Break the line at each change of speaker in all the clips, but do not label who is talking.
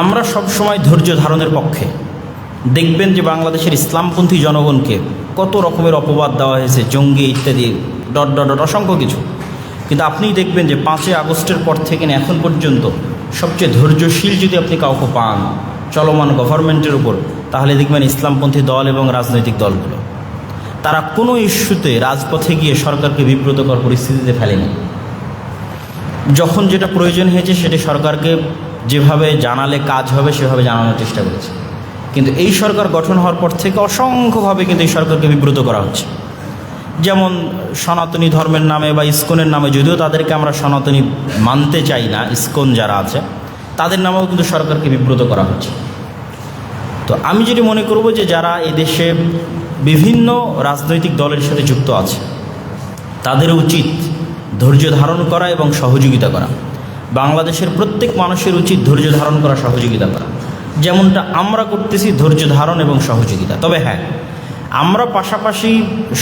আমরা সব সময় ধৈর্য ধারণের পক্ষে। দেখবেন যে বাংলাদেশের ইসলামপন্থী জনগণকে কত রকমের অপবাদ দেওয়া হয়েছে, জঙ্গি ইত্যাদি, ডট ডট ডট, অসংখ্য কিছু। কিন্তু আপনি দেখবেন যে পাঁচই আগস্টের পর থেকে এখন পর্যন্ত সবচেয়ে ধৈর্যশীল যদি আপনি কাউকে পান চলমান গভর্নমেন্টের উপর, তাহলে দেখবেন ইসলামপন্থী দল এবং রাজনৈতিক দলগুলো। তারা কোনো ইস্যুতে রাজপথে গিয়ে সরকারকে বিব্রতকর পরিস্থিতিতে ফেলেনি। যখন যেটা প্রয়োজন হয়েছে সেটি সরকারকে যেভাবে জানালে কাজ হবে, সেভাবে জানানোর চেষ্টা করেছে। কিন্তু এই সরকার গঠন হওয়ার পর থেকে অসংখ্যভাবে কিন্তু এই সরকারকে বিব্রত করা হচ্ছে। যেমন সনাতনী ধর্মের নামে বা ইস্কনের নামে, যদিও তাদেরকে আমরা সনাতনী মানতে চাই না, ইস্কন যারা আছে, তাদের নামেও কিন্তু সরকারকে বিব্রত করা হচ্ছে। তো আমি যেটি মনে করব যে যারা এদেশে বিভিন্ন রাজনৈতিক দলের সাথে যুক্ত আছে, তাদের উচিত ধৈর্য ধারণ করা এবং সহযোগিতা করা। বাংলাদেশের প্রত্যেক মানুষের উচিত ধৈর্য ধারণ করা সহযোগিতা করা। যেমনটা আমরা করতেছি ধৈর্য ধারণ এবং সহযোগিতা। তবে হ্যাঁ আমরা পাশাপাশি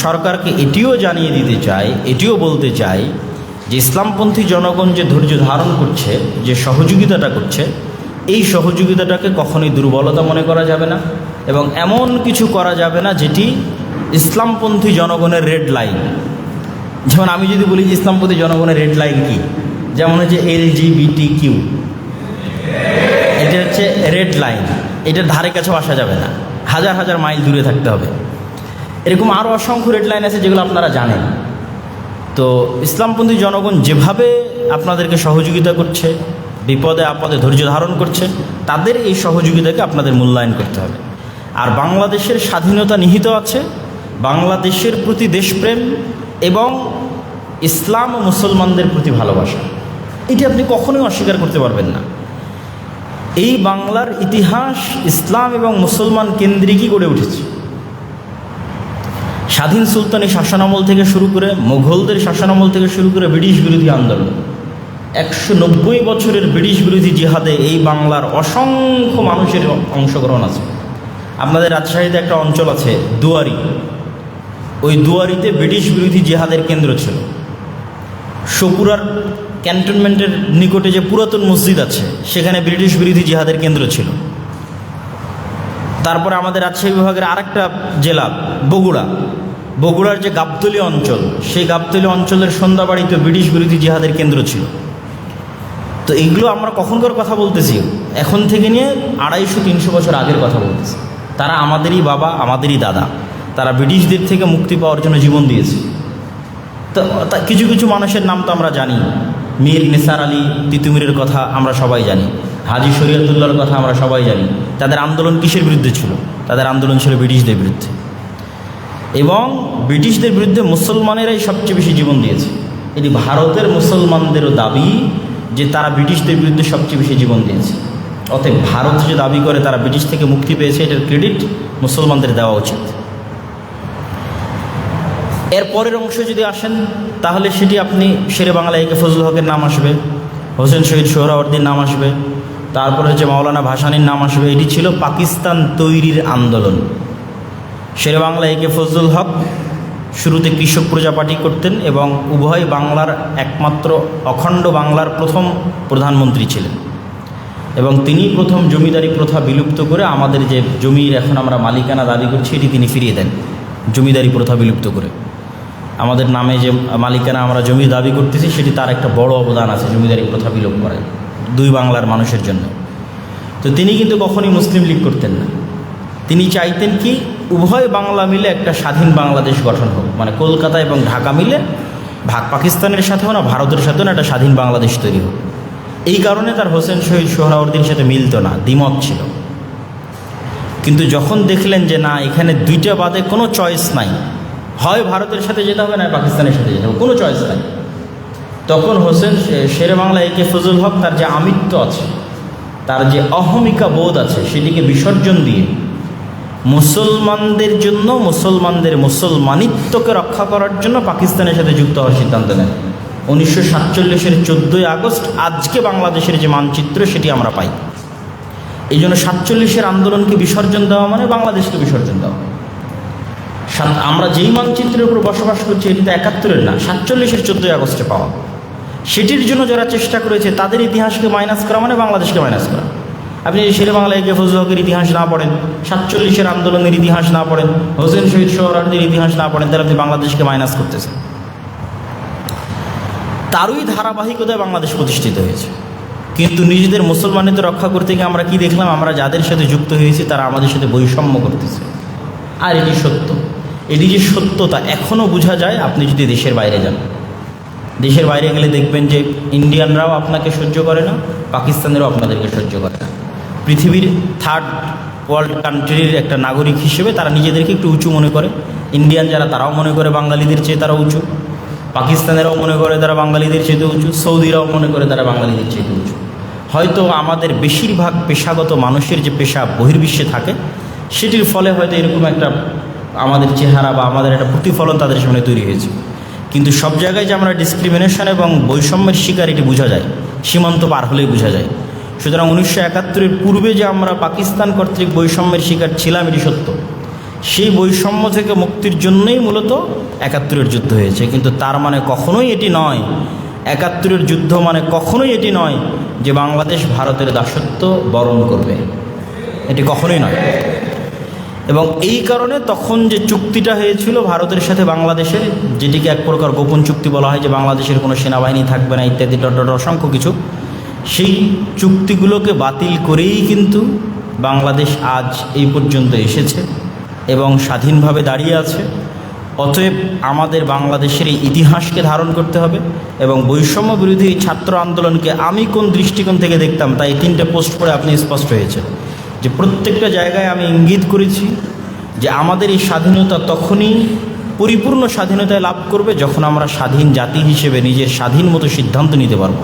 সরকারকে এটিও জানিয়ে দিতে চাই, এটিও বলতে চাই যে ইসলামপন্থী জনগণ যে ধৈর্য ধারণ করছে, যে সহযোগিতাটা করছে, এই সহযোগিতাটাকে কখনোই দুর্বলতা মনে করা যাবে না এবং এমন কিছু করা যাবে না যেটি ইসলামপন্থী জনগণের রেড লাইন। যেমন আমি যদি বলি যে ইসলামপন্থী জনগণের রেড লাইন কি? যেমন হচ্ছে এল জি বিটি কিউ এটা হচ্ছে রেড লাইন এটার ধারে কাছেও আসা যাবে না। হাজার হাজার মাইল দূরে থাকতে হবে। এরকম আরও অসংখ্য রেড লাইন আছে যেগুলো আপনারা জানেন। তো ইসলামপন্থী জনগণ যেভাবে আপনাদেরকে সহযোগিতা করছে, বিপদে আপদে ধৈর্য ধারণ করছে, তাদের এই সহযোগিতাকে আপনাদের মূল্যায়ন করতে হবে। আর বাংলাদেশের স্বাধীনতা নিহিত আছে, বাংলাদেশের প্রতি দেশপ্রেম এবং ইসলাম ও মুসলমানদের প্রতি ভালোবাসা। এটি আপনি কখনোই অস্বীকার করতে পারবেন না। এই বাংলার ইতিহাস ইসলাম এবং মুসলমান কেন্দ্রিকই গড়ে উঠেছে। স্বাধীন সুলতানি শাসনামল থেকে শুরু করে মোঘলদের শাসনামল থেকে শুরু করে ব্রিটিশ বিরোধী আন্দোলন, একশো নব্বই বছরের ব্রিটিশ বিরোধী জিহাদে এই বাংলার অসংখ্য মানুষের অংশগ্রহণ আছে। আপনাদের রাজশাহীতে একটা অঞ্চল আছে, দুয়ারি। ওই দুয়ারিতে ব্রিটিশ বিরোধী জিহাদের কেন্দ্র ছিল। সপুরার ক্যান্টনমেন্টের নিকটে যে পুরাতন মসজিদ আছে, সেখানে ব্রিটিশ বিরোধী জিহাদের কেন্দ্র ছিল। তারপরে আমাদের রাজশাহী বিভাগের আরেকটা জেলা, বগুড়া। বগুড়ার যে গাবতলি অঞ্চল, সেই গাবতলি অঞ্চলের সন্ধ্যাবাড়িতে ব্রিটিশ বিরোধী জিহাদের কেন্দ্র ছিল। তো এইগুলো আমরা কখনকার কথা বলতেছি? এখন থেকে নিয়ে আড়াইশো, তিনশো বছর আগের কথা বলতেছি। তারা আমাদেরই বাবা, আমাদেরই দাদা। তারা ব্রিটিশদের থেকে মুক্তি পাওয়ার জন্য জীবন দিয়েছে। তো, তা কিছু কিছু মানুষের নাম তো আমরা জানি। মীর নিসার আলী তিতুমিরের কথা আমরা সবাই জানি, হাজি শরিয়তুল্লাহর কথা আমরা সবাই জানি, তাদের আন্দোলন কিসের বিরুদ্ধে ছিল? তাদের আন্দোলন ছিল ব্রিটিশদের বিরুদ্ধে। এবং ব্রিটিশদের বিরুদ্ধে মুসলমানেরাই সবচেয়ে বেশি জীবন দিয়েছে। এটি ভারতের মুসলমানদেরও দাবি যে তারা ব্রিটিশদের বিরুদ্ধে সবচেয়ে বেশি জীবন দিয়েছে। অতএব ভারত যে দাবি করে তারা ব্রিটিশ থেকে মুক্তি পেয়েছে, এটার ক্রেডিট মুসলমানদের দেওয়া উচিত। এর পরের অংশ যদি আসেন, তাহলে সেটি আপনি শেরে বাংলা একে ফজল হকের নাম আসবে, হোসেন শহীদ সোহরাওয়ার্দির নাম আসবে, তারপরে হচ্ছে মাওলানা ভাসানির নাম আসবে। এটি ছিল পাকিস্তান তৈরির আন্দোলন। শেরে বাংলা একে ফজলুল হক শুরুতে কৃষক প্রজা পার্টি করতেন এবং উভয় বাংলার একমাত্র অখণ্ড বাংলার প্রথম প্রধানমন্ত্রী ছিলেন। এবং তিনি প্রথম জমিদারি প্রথা বিলুপ্ত করে আমাদের যে জমির এখন আমরা মালিকানা দাবি করছি, এটি তিনি ফিরিয়ে দেন, জমিদারি প্রথা বিলুপ্ত করে। আমাদের নামে যে মালিকানা আমরা জমি দাবি করতেছি, সেটি তার একটা বড় অবদান আছে, জমিদারি প্রথা বিলোপ করে দুই বাংলার মানুষের জন্য। তো তিনি কিন্তু কখনই মুসলিম লীগ করতেন না। তিনি চাইতেন কি, উভয় বাংলা মিলে একটা স্বাধীন বাংলাদেশ গঠন হোক। মানে কলকাতা এবং ঢাকা মিলে ভাগ পাকিস্তানের সাথেও না, ভারতের সাথেও না, একটা স্বাধীন বাংলাদেশ তৈরি হোক। এই কারণে তার হোসেন শহীদ সোহরাওয়ার্দির সাথে মিলত না, দ্বিমত ছিল। কিন্তু যখন দেখলেন যে না, এখানে দুইটা বাদে কোনো চয়েস নাই হয় ভারতের সাথে যেতে হবে, না পাকিস্তানের সাথে যেতে হবে? কোনো চয়েস নাই। তখন হোসেন শেরে বাংলা একে ফজল হক, তার যে আমিত্ব আছে, তার যে অহমিকা বোধ আছে, সেটিকে বিসর্জন দিয়ে মুসলমানদের জন্য, মুসলমানদের মুসলমানিত্বকে রক্ষা করার জন্য পাকিস্তানের সাথে যুক্ত হওয়ার সিদ্ধান্ত নেন। উনিশশো সাতচল্লিশের চোদ্দোই আগস্ট, আজকে বাংলাদেশের যে মানচিত্র, সেটি আমরা পাই। এই জন্য সাতচল্লিশের আন্দোলনকে বিসর্জন দেওয়া মানে বাংলাদেশকে বিসর্জন দেওয়া। আমরা যেই মানচিত্রের উপর বসবাস করছি, এটি তো একাত্তরের না, সাতচল্লিশের চোদ্দোই আগস্টে পাওয়া। সেটির জন্য যারা চেষ্টা করেছে, তাদের ইতিহাসকে মাইনাস করা মানে বাংলাদেশকে মাইনাস করা। আপনি যদি শেরে বাংলা একে ফজল হকের ইতিহাস না পড়েন, সাতচল্লিশের আন্দোলনের ইতিহাস না পড়েন, হোসেন শহীদ সোহরার্দির ইতিহাস না পড়েন, তাহলে আপনি বাংলাদেশকে মাইনাস করতেছেন। তারই ধারাবাহিকতায় বাংলাদেশ প্রতিষ্ঠিত হয়েছে। কিন্তু নিজেদের মুসলমানিত রক্ষা করতে গিয়ে আমরা কি দেখলাম? আমরা যাদের সাথে যুক্ত হয়েছি, তারা আমাদের সাথে বৈষম্য করতেছে। আর এটি সত্য। এটি যে সত্যতা এখনও বোঝা যায়, আপনি যদি দেশের বাইরে যান। দেশের বাইরে গেলে দেখবেন যে ইন্ডিয়ানরাও আপনাকে সহ্য করে না, পাকিস্তানেরও আপনাদেরকে সহ্য করে না। পৃথিবীর থার্ড ওয়ার্ল্ড কান্ট্রির একটা নাগরিক হিসেবে তারা নিজেদেরকে একটু উঁচু মনে করে। ইন্ডিয়ান যারা, তারাও মনে করে বাঙালিদের চেয়ে তারা উঁচু। পাকিস্তানেরাও মনে করে তারা বাঙালিদের চেয়ে উঁচু। সৌদিরাও মনে করে তারা বাঙালিদের চেয়ে উঁচু। হয়তো আমাদের বেশিরভাগ পেশাগত মানুষের যে পেশা বহির্বিশ্বে থাকে, সেটির ফলে হয়তো এরকম একটা আমাদের চেহারা বা আমাদের একটা প্রতিফলন তাদের সামনে তৈরি হয়েছে। কিন্তু সব জায়গায় যে আমরা ডিসক্রিমিনেশন এবং বৈষম্যের শিকার এটি বোঝা যায়, সীমান্ত পার হলেই বোঝা যায়। সুতরাং উনিশশো একাত্তরের পূর্বে যে আমরা পাকিস্তান কর্তৃক বৈষম্যের শিকার ছিলাম, এটি সত্য। সেই বৈষম্য থেকে মুক্তির জন্যই মূলত একাত্তরের যুদ্ধ হয়েছে। কিন্তু তার মানে কখনোই এটি নয়, একাত্তরের যুদ্ধ মানে কখনোই এটি নয় যে বাংলাদেশ ভারতের দাসত্ব বরণ করবে। এটি কখনোই নয়। এবং এই কারণে তখন যে চুক্তিটা হয়েছিল ভারতের সাথে বাংলাদেশের, যেটিকে এক প্রকার গোপন চুক্তি বলা হয় যে বাংলাদেশের কোনো সেনাবাহিনী থাকবে না, ইত্যাদি, ডট অসংখ্য কিছু, সেই চুক্তিগুলোকে বাতিল করেই কিন্তু বাংলাদেশ আজ এই পর্যন্ত এসেছে এবং স্বাধীনভাবে দাঁড়িয়ে আছে। অতএব আমাদের বাংলাদেশের এই ইতিহাসকে ধারণ করতে হবে এবং বৈষম্য বিরোধী ছাত্র আন্দোলনকে আমি কোন দৃষ্টিকোণ থেকে দেখতাম, তাই তিনটে পোস্ট করে আপনি স্পষ্ট হয়েছে যে প্রত্যেকটা জায়গায় আমি ইঙ্গিত করেছি যে আমাদের এই স্বাধীনতা তখনই পরিপূর্ণ স্বাধীনতায় লাভ করবে যখন আমরা স্বাধীন জাতি হিসেবে নিজের স্বাধীন মতো সিদ্ধান্ত নিতে পারব।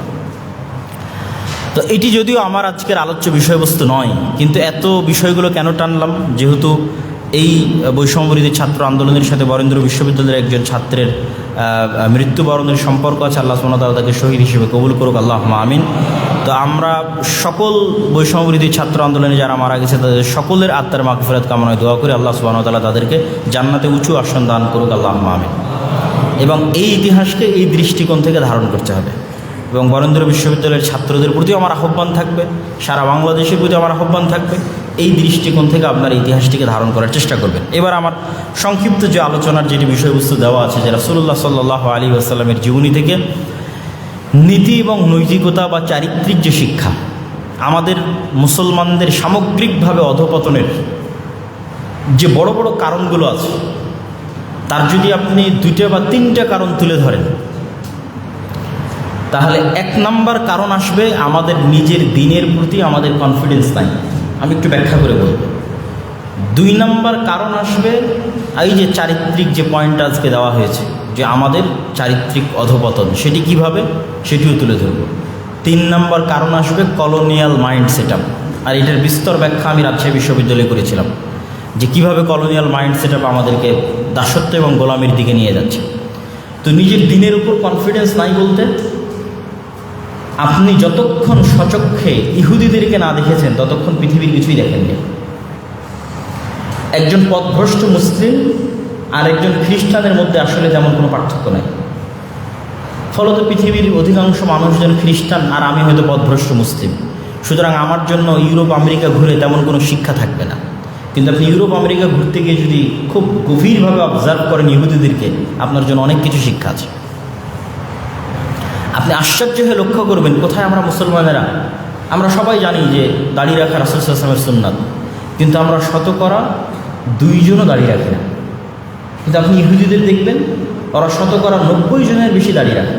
তো এটি যদিও আমার আজকের আলোচ্য বিষয়বস্তু নয়, কিন্তু এত বিষয়গুলো কেন টানলাম? যেহেতু এই বৈষম্যবিরোধী ছাত্র আন্দোলনের সাথে বরেন্দ্র বিশ্ববিদ্যালয়ের একজন ছাত্রের মৃত্যুবরণের সম্পর্ক আছে, আল্লাহ সুমতাল তাকে শহীদ হিসেবে কবুল করুক আল্লাহ আমিন। তো আমরা সকল বৈষম্যবিরোধী ছাত্র আন্দোলনে যারা মারা গেছে, তাদের সকলের আত্মার মাগফিরাত কামনায় দোয়া করি, আল্লাহ সুবাহতাল্লাহ তাদেরকে জান্নাতে উঁচু আসন দান করুক আল্লাহ আমিন। এবং এই ইতিহাসকে এই দৃষ্টিকোণ থেকে ধারণ করতে হবে। এবং বরেন্দ্র বিশ্ববিদ্যালয়ের ছাত্রদের প্রতিও আমার আহ্বান থাকবে, সারা বাংলাদেশের প্রতি আমার আহ্বান থাকবে। এই দৃষ্টিকোণ থেকে আপনার ইতিহাসটিকে ধারণ করার চেষ্টা করবেন। এবার আমার সংক্ষিপ্ত যে আলোচনার যেটি বিষয়বস্তু দেওয়া আছে, যে রাসুল্লাহ সাল্লাহ আলী আসাল্লামের জীবনী থেকে নীতি এবং নৈতিকতা বা চারিত্রিক যে শিক্ষা, আমাদের মুসলমানদের সামগ্রিকভাবে অধপতনের যে বড় বড় কারণগুলো আছে, তার যদি আপনি দুইটা বা তিনটা কারণ তুলে ধরেন, তাহলে এক নাম্বার কারণ আসবে আমাদের নিজের দিনের প্রতি আমাদের কনফিডেন্স নাই। আমি একটু ব্যাখ্যা করে বলব দুই নাম্বার কারণ আসবে এই যে চারিত্রিক যে পয়েন্ট আজকে দেওয়া হয়েছে, যে আমাদের চারিত্রিক অধপতন, সেটি কীভাবে? সেটিও তুলে ধরব। তিন নাম্বার কারণ আসবে কলোনিয়াল মাইন্ড সেট আর এটার বিস্তর ব্যাখ্যা আমি রাজশাহী বিশ্ববিদ্যালয়ে করেছিলাম, যে কীভাবে কলোনিয়াল মাইন্ড সেট আমাদেরকে দাসত্ব এবং গোলামির দিকে নিয়ে যাচ্ছে। তো নিজের দিনের উপর কনফিডেন্স নাই বলতে আপনি যতক্ষণ সচক্ষে ইহুদিদেরকে না দেখেছেন, ততক্ষণ পৃথিবীর কিছুই দেখেননি। একজন পথভ্রষ্ট মুসলিম আর একজন খ্রিস্টানের মধ্যে আসলে তেমন কোনো পার্থক্য নাই। ফলত পৃথিবীর অধিকাংশ মানুষজন খ্রিস্টান আর আমি হয়তো পথভ্রষ্ট মুসলিম। সুতরাং আমার জন্য ইউরোপ, আমেরিকা ঘুরে তেমন কোনো শিক্ষা থাকবে না। কিন্তু আপনি ইউরোপ, আমেরিকা ঘুরতে গিয়ে যদি খুব গভীরভাবে অবজার্ভ করেন ইহুদিদেরকে, আপনার জন্য অনেক কিছু শিক্ষা আছে। আপনি আশ্চর্য হয়ে লক্ষ্য করবেন, কোথায় আমরা মুসলমানেরা? আমরা সবাই জানি যে দাঁড়িয়ে রাখা রাসুল আসলামের সুন্নাত, কিন্তু আমরা শতকরা দুইজনও দাঁড়িয়ে রাখি না। কিন্তু আপনি ইহুদিদের দেখবেন, ওরা শতকরা নব্বই জনের বেশি দাঁড়িয়ে রাখে।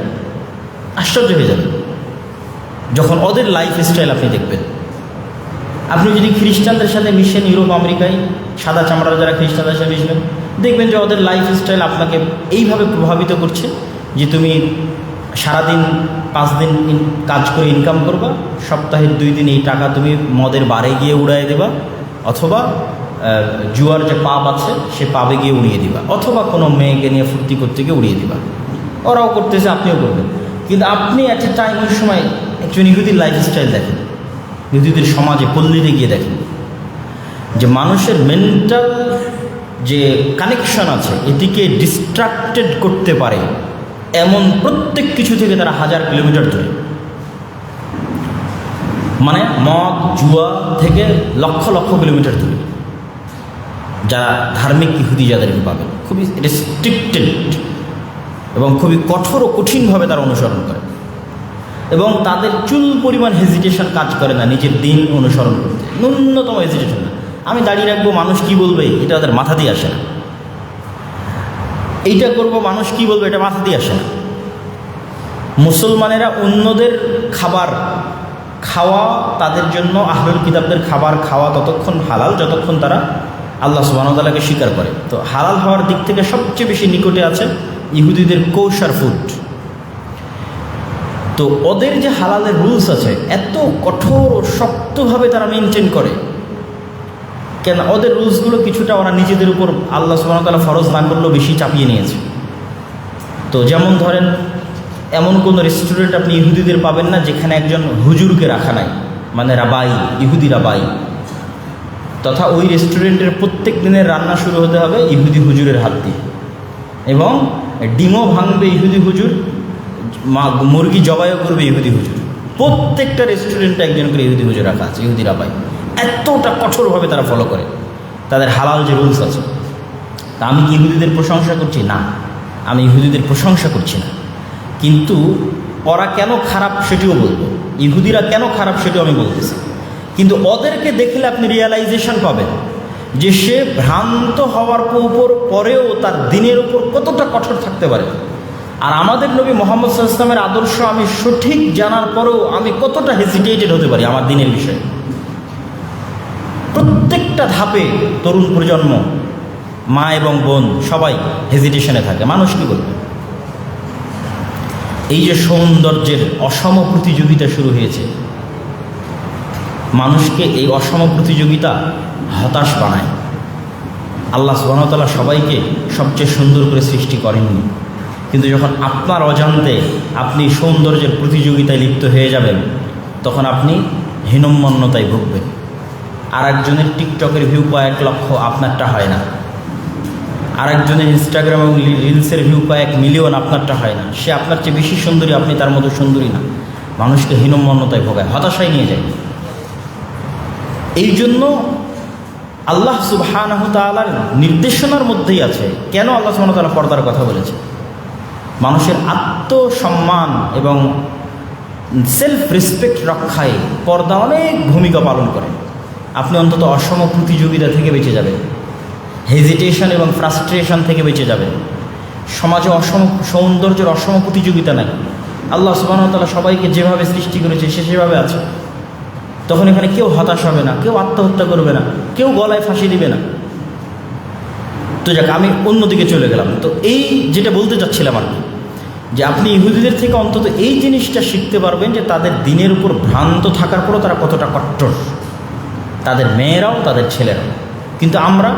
আশ্চর্য হয়ে যাবে। যখন ওদের লাইফ স্টাইল আপনি দেখবেন। আপনি যদি খ্রিস্টানদের সাথে মিশেন, ইউরোপ, আমেরিকায়, সাদা চামড়ার যারা খ্রিস্টানদের সাথে মিশবেন, দেখবেন যে ওদের লাইফ স্টাইল আপনাকে এইভাবে প্রভাবিত করছে যে তুমি সারাদিন পাঁচ দিন কাজ করে ইনকাম করবা, সপ্তাহের দুই দিন এই টাকা তুমি মদের বারে গিয়ে উড়াই দেবা, অথবা জুয়ার যে পাপ আছে, সে পাবে গিয়ে উড়িয়ে দিবা, অথবা কোনো মেয়েকে নিয়ে ফুর্তি করতে গিয়ে উড়িয়ে দিবা। ওরাও করতেছে, আপনিও করবেন। কিন্তু আপনি অ্যাট এ টাইম ওই সময় একজন ইহুদির লাইফস্টাইল দেখেন, ইহুদিদের সমাজে, পল্লীতে গিয়ে দেখেন, যে মানুষের মেন্টাল যে কানেকশন আছে, এটিকে ডিস্ট্রাক্টেড করতে পারে এমন প্রত্যেক কিছু থেকে তারা হাজার কিলোমিটার দূরে। মানে মদ জুয়া থেকে লক্ষ লক্ষ কিলোমিটার দূরে। যারা ধার্মিক ইহুদি যাদেরকে পাবেন খুবই রেস্ট্রিক্টেড এবং খুবই কঠোর ও কঠিনভাবে তারা অনুসরণ করে। এবং তাদের চুল পরিমাণ হেজিটেশন কাজ করে না, নিজের দিন অনুসরণ করতে। ন্যূনতম হেজিটেশন আমি দাঁড়িয়ে রাখব, মানুষ কি বলবে, এটা তাদের মাথা দিয়ে আসে না। এইটা করব, মানুষ কি বলবে, এটা মাথা দিয়ে আসে না। মুসলমানেরা অন্যদের খাবার খাওয়া, তাদের জন্য আহলুল কিতাবদের খাবার খাওয়া ততক্ষণ হালাল, যতক্ষণ তারা আল্লাহ সুবাহতালাকে স্বীকার করে। তো হালাল হওয়ার দিক থেকে সবচেয়ে বেশি নিকটে আছে ইহুদিদের কৌশার ফুড তো ওদের যে হালালের রুলস আছে, এত কঠোর শক্তভাবে তারা মেনটেন করে কেন? ওদের রুলসগুলো কিছুটা ওরা নিজেদের উপর আল্লাহ সুবাহতালা ফরজ না করলেও বেশি চাপিয়ে নিয়েছে। তো যেমন ধরেন, এমন কোনো রেস্টুরেন্ট আপনি ইহুদিদের পাবেন না যেখানে একজন হুজুরকে রাখা নাই মানে রাবাই, ইহুদি রাবাই। তথা ওই রেস্টুরেন্টের প্রত্যেক দিনের রান্না শুরু হতে হবে ইহুদি হুজুরের হাত দিয়ে। এবং ডিমও ভাঙবে ইহুদি হুজুর, মা মুরগি জবাইও করবে ইহুদি হুজুর। প্রত্যেকটা রেস্টুরেন্টে একজন করে ইহুদি হুজুর রাখা আছে, ইহুদি রাবাই। এতটা কঠোরভাবে তারা ফলো করে। তাদের হালাল যে রুলস আছে। তা আমি কি ইহুদিদের প্রশংসা করছি? না। আমি ইহুদিদের প্রশংসা করছি না। কিন্তু ওরা কেন খারাপ সেটিও বলব। ইহুদিরা কেন খারাপ সেটিও আমি বলতেছি। কিন্তু ওদেরকে দেখলে আপনি রিয়েলাইজেশন পাবেন যে সে ভ্রান্ত হওয়ার উপর পরেও তার দিনের উপর কতটা কঠোর থাকতে পারে। আর আমাদের নবী মোহাম্মদ ইসলামের আদর্শ আমি সঠিক জানার পরেও আমি কতটা হেজিটেটেড হতে পারি আমার দিনের বিষয়ে। প্রত্যেকটা ধাপে তরুণ প্রজন্ম, মা এবং বোন সবাই হেজিটেশনে থাকে। মানুষ কী বলবে এই যে সৌন্দর্যের অসম প্রতিযোগিতা শুরু হয়েছে, মানুষকে এই অসম প্রতিযোগিতা হতাশ বানায়। আল্লাহ সুবাহতাল্লাহ সবাইকে সবচেয়ে সুন্দর করে সৃষ্টি করেননি। কিন্তু যখন আপনার অজান্তে আপনি সৌন্দর্যের প্রতিযোগিতায় লিপ্ত হয়ে যাবেন, তখন আপনি হীনম্মন্যতায় ভুগবেন। আর একজনের টিকটকের ভিউ কয়েক লক্ষ, আপনারটা হয় না। আরেকজনের ইনস্টাগ্রাম এবং রিলসের ভিউ কয়েক মিলিয়ন আপনারটা হয় না। সে আপনার চেয়ে বেশি সুন্দরী, আপনি তার মতো সুন্দরী না। মানুষকে হীনমন্যতায় ভোগায়, হতাশায় নিয়ে যায়। এই জন্য আল্লাহ সুবাহানাহ তালার নির্দেশনার মধ্যেই আছে। কেন আল্লাহ সুবাহ তালা পর্দার কথা বলেছে? মানুষের আত্মসম্মান এবং সেলফ রেসপেক্ট রক্ষায় পর্দা অনেক ভূমিকা পালন করে। আপনি অন্তত অসম প্রতিযোগিতা থেকে বেঁচে যাবেন। হেজিটেশন এবং ফ্রাস্ট্রেশন থেকে বেঁচে যাবে সমাজে অসম, সৌন্দর্যের অসম প্রতিযোগিতা নাই। আল্লাহ সুবাহতাল্লাহ সবাইকে যেভাবে সৃষ্টি করেছে, সে সেভাবে আছে। তখন এখানে কেউ হতাশ হবে না, কেউ আত্মহত্যা করবে না, কেউ গলায় ফাঁসি দিবে না। তো যাক, আমি অন্যদিকে চলে গেলাম। তো এই যেটা বলতে চাচ্ছিলাম আর কি, যে আপনি ইহুদিদের থেকে অন্তত এই জিনিসটা শিখতে পারবেন যে তাদের দিনের উপর ভ্রান্ত থাকার পরও তারা কতটা কট্টর। তাদের মেয়েরাও তাদের ছেলেরাও। কিন্তু আমরা,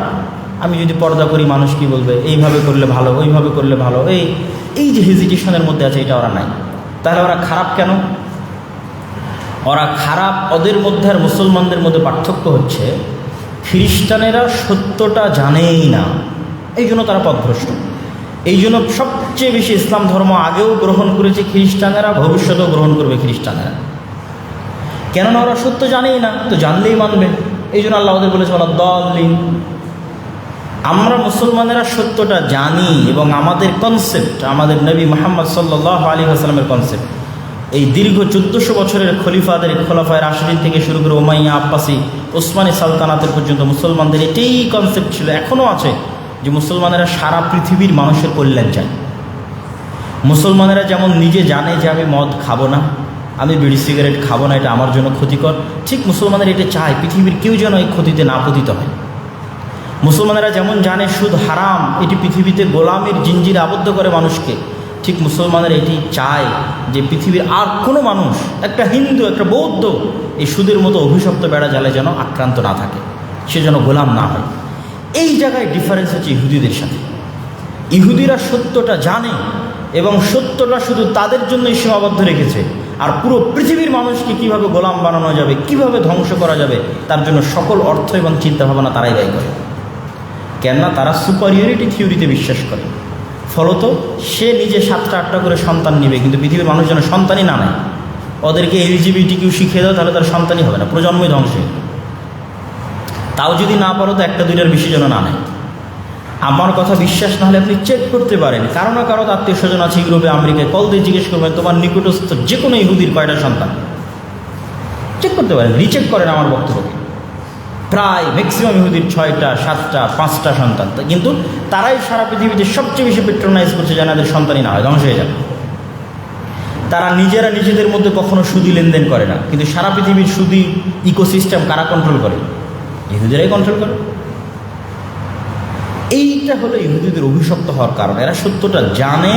আমি যদি পর্দা করি, মানুষ কি বলবে? এইভাবে করলে ভালো, ওইভাবে করলে ভালো। এই এই যে হেজিটেশনের মধ্যে আছে, এটা ওরা নাই। তাহলে ওরা খারাপ কেন? ওরা খারাপ ওদের মধ্যে আর মুসলমানদের মধ্যে পার্থক্য হচ্ছে, খ্রিস্টানেরা সত্যটা জানেই না। এই জন্য তারা পথভ্রষ্ট। এই জন্য সবচেয়ে বেশি ইসলাম ধর্ম আগেও গ্রহণ করেছে খ্রিস্টানেরা, ভবিষ্যতেও গ্রহণ করবে খ্রিস্টানেরা। কেননা ওরা সত্য জানেই না, তো জানলেই মানবে। এই জন্য আল্লাহ ওদের বলেছে বলা দলিন আমরা মুসলমানেরা সত্যটা জানি এবং আমাদের কনসেপ্ট আমাদের নবী মোহাম্মদ সাল্লাহ আলী আসলামের কনসেপ্ট এই দীর্ঘ চোদ্দোশো বছরের খলিফাদের, খোলাফায় রাশিদিন থেকে শুরু করে ওমাইয়া আব্বাসি, ওসমানী সালতানাতের পর্যন্ত মুসলমানদের এটাই কনসেপ্ট ছিল এখনও আছে যে মুসলমানেরা সারা পৃথিবীর মানুষের কল্যাণ চায়। মুসলমানেরা যেমন নিজে জানে যে আমি মদ খাব না আমি বিড়ি সিগারেট খাব না, এটা আমার জন্য ক্ষতিকর। ঠিক মুসলমানের এটা চায় পৃথিবীর কেউ যেন এই ক্ষতিতে না পতিত হয়। মুসলমানেরা যেমন জানে সুদ হারাম, এটি পৃথিবীতে গোলামের জিঞ্জির আবদ্ধ করে মানুষকে। ঠিক মুসলমানের এটি চায় যে পৃথিবীর আর কোনো মানুষ, একটা হিন্দু, একটা বৌদ্ধ, এই সুদের মতো অভিশপ্ত বেড়া জালে যেন আক্রান্ত না থাকে, সে যেন গোলাম না হয়। এই জায়গায় ডিফারেন্স হচ্ছে ইহুদিদের সাথে। ইহুদিরা সত্যটা জানে এবং সত্যটা শুধু তাদের জন্যই সীমাবদ্ধ রেখেছে। আর পুরো পৃথিবীর মানুষকে কীভাবে গোলাম বানানো যাবে, কীভাবে ধ্বংস করা যাবে, তার জন্য সকল অর্থ এবং চিন্তাভাবনা তারাই ব্যয় করে। কেননা তারা সুপারিয়রিটি থিওরিতে বিশ্বাস করে। ফলত সে নিজে সাতটা আটটা করে সন্তান নেবে, কিন্তু পৃথিবীর মানুষ যেন সন্তানই না নেয়। ওদেরকে এলিজিবিলিটি কেউ শিখিয়ে দাও, তাহলে তার সন্তানই হবে না, প্রজন্মই ধ্বংস তাও যদি না পারো, তো একটা দুইটার বেশি যেন না নেয়। আমার কথা বিশ্বাস না হলে আপনি চেক করতে পারেন। কারও না কারও আত্মীয় স্বজন আছে ইউরোপে আমেরিকায় কল দিয়ে জিজ্ঞেস করবেন, তোমার নিকটস্থ যে কোনো ইহুদির কয়টা সন্তান? চেক করতে পারেন রিচেক করেন আমার বক্তব্যকে। প্রায় ম্যাক্সিমাম ইহুদির ছয়টা, সাতটা, পাঁচটা সন্তান। কিন্তু তারাই সারা পৃথিবীতে সবচেয়ে বেশি পেট্রোনাইজ করছে যেন এদের সন্তানই না হয়, ধ্বংস হয়ে যাবে। তারা নিজেরা নিজেদের মধ্যে কখনো সুদি লেনদেন করে না। কিন্তু সারা পৃথিবীর সুদি ইকোসিস্টেম কারা কন্ট্রোল করে? ইহুদিরাই কন্ট্রোল করে। এইটা হলো ইহুদিদের অভিশপ্ত হওয়ার কারণ। এরা সত্যটা জানে,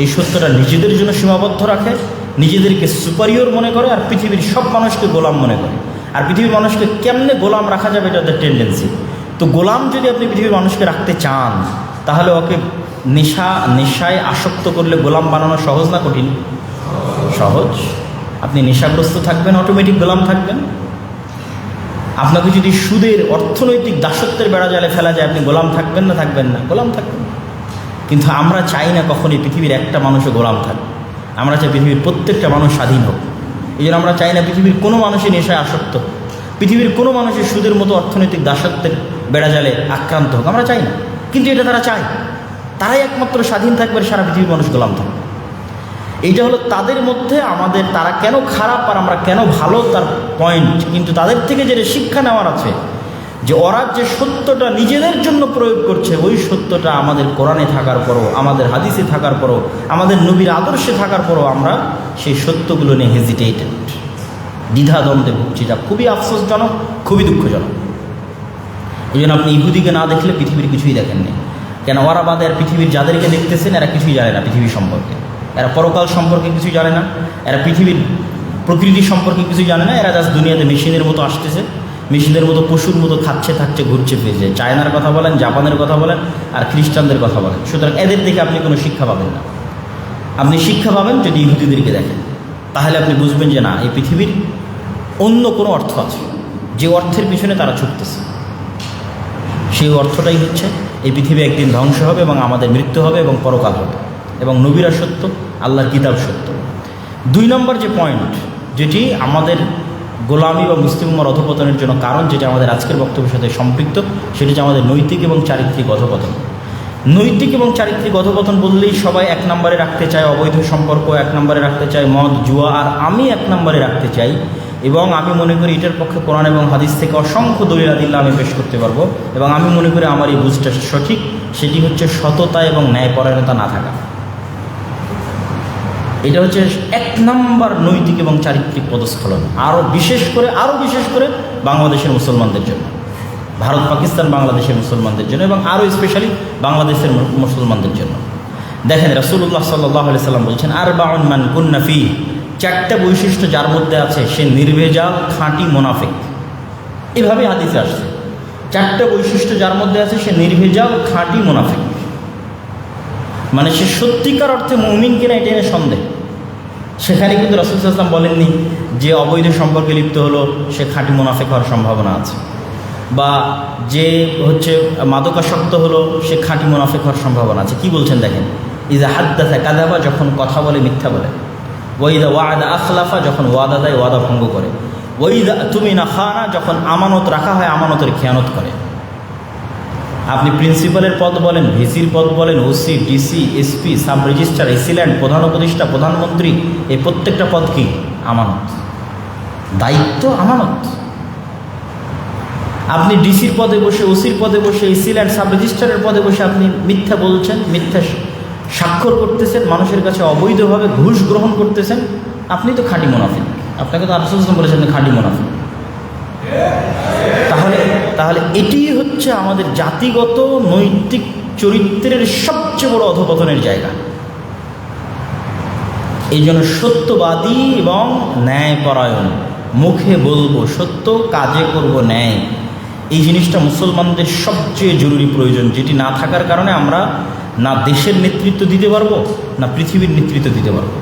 এই সত্যটা নিজেদের জন্য সীমাবদ্ধ রাখে, নিজেদেরকে সুপারিয়র মনে করে, আর পৃথিবীর সব মানুষকে গোলাম মনে করে। আর পৃথিবীর মানুষকে কেমনে গোলাম রাখা যাবে এটা ওদের টেন্ডেন্সি তো গোলাম যদি আপনি পৃথিবীর মানুষকে রাখতে চান, তাহলে ওকে নেশা, নেশায় আসক্ত করলে গোলাম বানানো সহজ না কঠিন? সহজ। আপনি নেশাগ্রস্ত থাকবেন অটোমেটিক গোলাম থাকবেন। আপনাকে যদি সুদের অর্থনৈতিক দাসত্বের বেড়া জালে ফেলা যায়, আপনি গোলাম থাকবেন না থাকবেন না, গোলাম থাকবেন কিন্তু আমরা চাই না কখনই পৃথিবীর একটা মানুষও গোলাম থাকবে আমরা চাই পৃথিবীর প্রত্যেকটা মানুষ স্বাধীন হোক। এই জন্য আমরা চাই না পৃথিবীর কোনো মানুষই নেশায় আসক্ত পৃথিবীর কোনো মানুষের সুদের মতো অর্থনৈতিক দাসত্বের বেড়া জালে আক্রান্ত হোক। আমরা চাই না। কিন্তু এটা তারা চায়। তারাই একমাত্র স্বাধীন থাকবে সারা পৃথিবীর মানুষ গোলাম থাকবে। এইটা হলো তাদের মধ্যে আমাদের তারা কেন খারাপ আর আমরা কেন ভালো তার পয়েন্ট কিন্তু তাদের থেকে যেটা শিক্ষা নেওয়ার আছে, যে ওরা যে সত্যটা নিজেদের জন্য প্রয়োগ করছে, ওই সত্যটা আমাদের কোরআনে থাকার পরও, আমাদের হাদিসে থাকার পরও, আমাদের নবীর আদর্শে থাকার পরও আমরা সেই সত্যগুলো নিয়ে হেজিটেটেড দ্বিধাদ্বন্দ্বে ভুগছি। যা খুবই আফসোসজনক, খুবই দুঃখজনক। এই জন্য আপনি ইহুদিকে না দেখলে পৃথিবীর কিছুই দেখেননি। কেন ওরা বাদে আর পৃথিবীর যাদেরকে দেখতেছেন, এরা কিছুই জানে না পৃথিবী সম্পর্কে। এরা পরকাল সম্পর্কে কিছু জানে না, এরা পৃথিবীর প্রকৃতি সম্পর্কে কিছুই জানে না, এরা জাস্ট দুনিয়াতে মেশিনের মতো আসতেছে মেশিনের মতো পশুর মতো খাচ্ছে, থাকছে, ঘুরছে, ফিরছে। চায়নার কথা বলেন, জাপানের কথা বলেন, আর খ্রিস্টানদের কথা বলেন। সুতরাং এদের দেখে আপনি কোনো শিক্ষা পাবেন না। আপনি শিক্ষা পাবেন যদি ইহুদিদেরকে দেখেন। তাহলে আপনি বুঝবেন যে না, এই পৃথিবীর অন্য কোনো অর্থ আছে। যে অর্থের পিছনে তারা ছুটতেছে। সেই অর্থটাই হচ্ছে, এই পৃথিবী একদিন ধ্বংস হবে এবং আমাদের মৃত্যু হবে এবং পরকাল হবে। এবং নবীরা সত্য, আল্লাহর কিতাব সত্য। দুই নম্বর যে পয়েন্ট যেটি আমাদের গোলামি বা মুসলিম উম্মার অধপতনের জন্য কারণ, যেটা আমাদের আজকের বক্তব্যের সাথে সম্পৃক্ত, সেটি হচ্ছে আমাদের নৈতিক এবং চারিত্রিক অধপতন। নৈতিক এবং চারিত্রিক অধপতন বললেই সবাই এক নম্বরে রাখতে চায় অবৈধ সম্পর্ক, এক নম্বরে রাখতে চায় মদ, জুয়া, আর আমি এক নম্বরে রাখতে চাই। এবং আমি মনে করি এটার পক্ষে কোরআন এবং হাদিস থেকে অসংখ্য দলিল আদিল্লা আমি পেশ করতে পারব। এবং আমি মনে করি আমার এই বুঝটা সঠিক, সেটি হচ্ছে সততা এবং ন্যায়পরায়ণতা না থাকা। এটা হচ্ছে এক নম্বর নৈতিক এবং চারিত্রিক পদস্খলন। আরও বিশেষ করে আরও বিশেষ করে বাংলাদেশের মুসলমানদের জন্য। ভারত, পাকিস্তান, বাংলাদেশের মুসলমানদের জন্য এবং আরও স্পেশালি বাংলাদেশের মুসলমানদের জন্য। দেখেন রাসুল্লাহ সাল্লাহ সাল্লাম বলছেন আর বাউন মান কুন্নাফি চারটা বৈশিষ্ট্য যার মধ্যে আছে, সে নির্ভেজাল, খাঁটি মোনাফেক। এভাবে হাদিসে আসছে। চারটা বৈশিষ্ট্য যার মধ্যে আছে, সে নির্ভেজাল, খাঁটি মোনাফেক। মানে সে সত্যিকার অর্থে মৌমিন কিনা এটা সন্দেহ। সেখানে কিন্তু রসুল ইসলাম বলেননি যে অবৈধ সম্পর্কে লিপ্ত হলো সে খাঁটি মুনাফেক হওয়ার সম্ভাবনা আছে। বা যে হচ্ছে মাদকাসক্ত হলো সে খাঁটি মুনাফেক হওয়ার সম্ভাবনা আছে। কি বলছেন দেখেন? ইজা হাদ্দাথা কাদাবা যখন কথা বলে, মিথ্যা বলে। ওইদা ওয়াদা আখলাফা, যখন ওয়াদা দেয়, ওয়াদা ভঙ্গ করে। ওইদা তুমি না খানা, যখন আমানত রাখা হয়, আমানতের খেয়ানত করে। আপনি প্রিন্সিপালের পদ বলেন, ভিসির পদ বলেন, OC, DC, SP, sub registrar, AC land, প্রধান উপদেষ্টা, প্রধানমন্ত্রী এই প্রত্যেকটা পদ কি? আমানত। দায়িত্ব আমানত। আপনি ডিসির পদে বসে, ওসির পদে বসে, এসিল্যান্ড সাব রেজিস্ট্রারের পদে বসে আপনি মিথ্যা বলছেন, মিথ্যা স্বাক্ষর করতেছেন, মানুষের কাছে অবৈধভাবে ঘুষ গ্রহণ করতেছেন, আপনি তো খাঁটি মুনাফিক। আপনাকে তো আফসোস বলেছেন খাঁটি মুনাফিক। তাহলে তাহলে এটি হচ্ছে আমাদের জাতিগত, নৈতিক চরিত্রের সবচেয়ে বড় অধপতনের জায়গা। এই জন্য সত্যবাদী এবং ন্যায়পরায়ণ, মুখে বলব সত্য, কাজে করব ন্যায়। এই জিনিসটা মুসলমানদের সবচেয়ে জরুরি প্রয়োজন, যেটি না থাকার কারণে আমরা না দেশের নেতৃত্ব দিতে পারব, না পৃথিবীর নেতৃত্ব দিতে পারব।